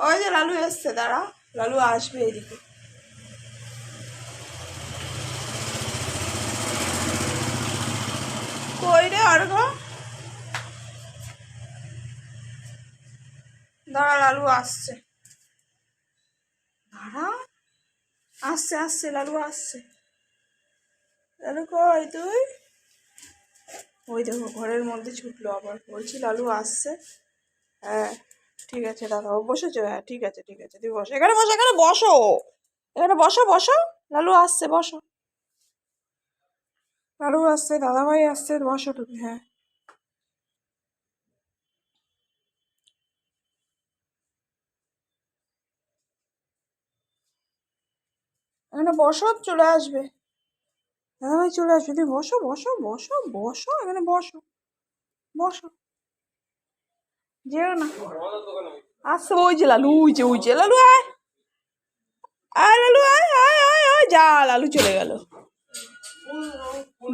ওই যে লালু এসছে, দাঁড়া। লালু আসবে এদিকে। কই রে অর্ঘ? দাঁড়া, লালু আসছে। দাঁড়া। আসছে আসছে, লালু আসছে। লালু কই তুই? ওই দেখো, ঘরের মধ্যে ছুটলো আবার। বলছি লালু আসছে। হ্যাঁ। ঠিক আছে, দাদা। বসেছো? হ্যাঁ ঠিক আছে ঠিক আছে। তুই বসো। এখানে বসো এখানে বসো। এখানে বসো বসো। লালু আসছে, বসো। লালু আসছে, দাদাভাই আসছে, বসো তুমি হ্যাঁ। এখানে বসো, চলে আসবে। দাদাভাই চলে আসবে। তুমি বসো বসো বসো বসো। এখানে বসো বসো। যেও না। আসছে ওই যে লালু ওই যে ওই যে। লালু আয়। আয় লালু আয় আয় আয় আয়। যা লালু চলে গেল।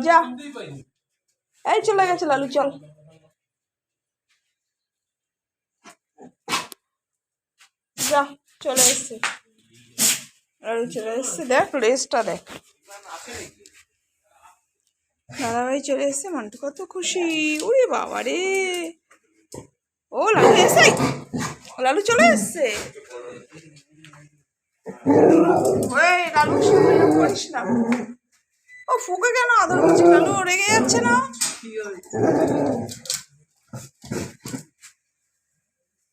যা। এই চলে গেছে লালু চল। যা চলে এসছে। লালু চলে এসছে। দেখ রেসটা দেখ। দাদাভাই চলে এসছে মনটা কত খুশি। ওরে বাবা রে ও লালু এসে লালু চলে এসছে ওই লালু করিস না ও ফুকে কেন আদর করছে লালু রেগে যাচ্ছে না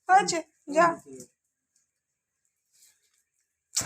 হয়েছে যা